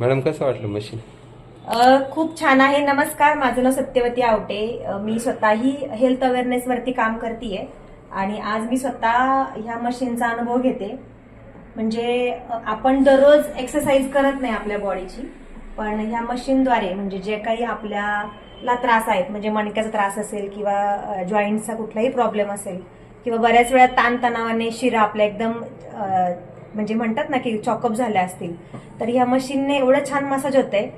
Madam कसं वाटलं machine? खूप छान आहे. नमस्कार. माझं नाव सत्यवती आवटे. मी स्वतःही हेल्थ अवेअरनेस वरती काम करते आणि आज मी स्वतः ह्या मशीनचा अनुभव घेते. म्हणजे आपण दररोज एक्सरसाइज करत नाही आपल्या बॉडीची पण ह्या मशीनद्वारे म्हणजे जे काही आपल्याला त्रास आहेत म्हणजे मणक्याचा त्रास असेल किंवा जॉईंटचा कुठलाही प्रॉब्लेम असेल किंवा बऱ्याच वेळा ताणतणावाने शिरा आपल्या एकदम म्हणजे म्हणतात ना की चॉकअप झाल्या असतील. तर ह्या मशीनने एवढं छान मसाज होतंय.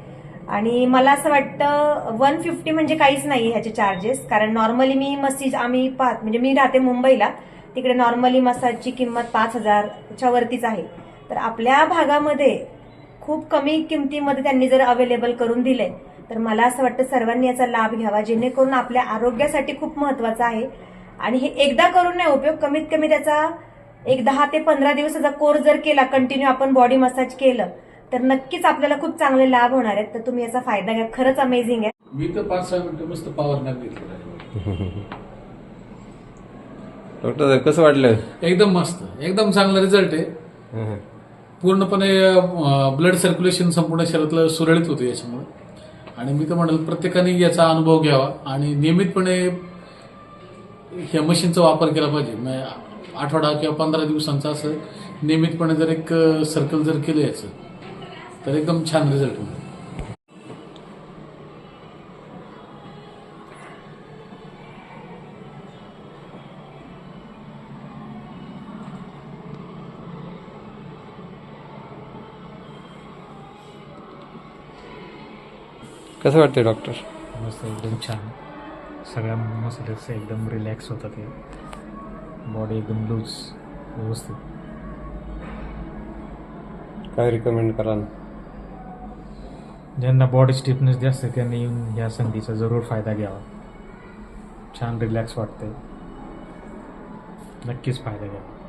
आणि मला असं वाटतं वन फिफ्टी म्हणजे काहीच नाही ह्याचे चार्जेस कारण नॉर्मली मी मसीज आम्ही पाहत म्हणजे मी राहते मुंबईला. तिकडे नॉर्मली मसाजची किंमत पाच हजारच्या वरतीच आहे. तर आपल्या भागामध्ये खूप कमी किमतीमध्ये त्यांनी जर अवेलेबल करून दिले तर मला असं वाटतं सर्वांनी याचा लाभ घ्यावा. जेणेकरून आपल्या आरोग्यासाठी खूप महत्वाचं आहे. आणि हे एकदा करून नाही उपयोग कमीत कमी त्याचा एक दहा ते पंधरा दिवसाचा कोर्स जर केला कंटिन्यू आपण बॉडी मसाज केलं तर नक्कीच आपल्याला खूप चांगले लाभ होणार आहेत. तर तुम्ही याचा फायदा घ्या. खरंच अमेझिंग आहे. मी तर पाच सहा मिनिटं मस्त पॉवर नॅप घेतलेला आहे. डॉक्टर कसं वाटलं? एकदम मस्त. एकदम चांगला रिझल्ट आहे. हं. पूर्णपणे ब्लड सर्क्युलेशन संपूर्ण शरीरातलं सुरळीत होतं याच्यामुळे. आणि मी तर म्हणेल प्रत्येकाने याचा अनुभव घ्यावा आणि नियमितपणे ह्या मशीनचा वापर केला पाहिजे. म्हणजे आठवडा किंवा पंधरा दिवसांचा असं नियमितपणे जर एक सर्कल जर केलं याचं तर एकदम छान रिझल्ट होईल कसं वाटतंय डॉक्टर मस्त एकदम छान. सगळ्या मसल्स एकदम रिलॅक्स होतात ते. बॉडी एकदम लूज व्यवस्थित. काय रिकमेंड कराल? ज्यांना बॉडी स्टिफनेस जास्त आहे त्यांनी येऊन ह्या संधीचा जरूर फायदा घ्यावा. छान रिलॅक्स वाटते नक्कीच फायदा घ्यावा.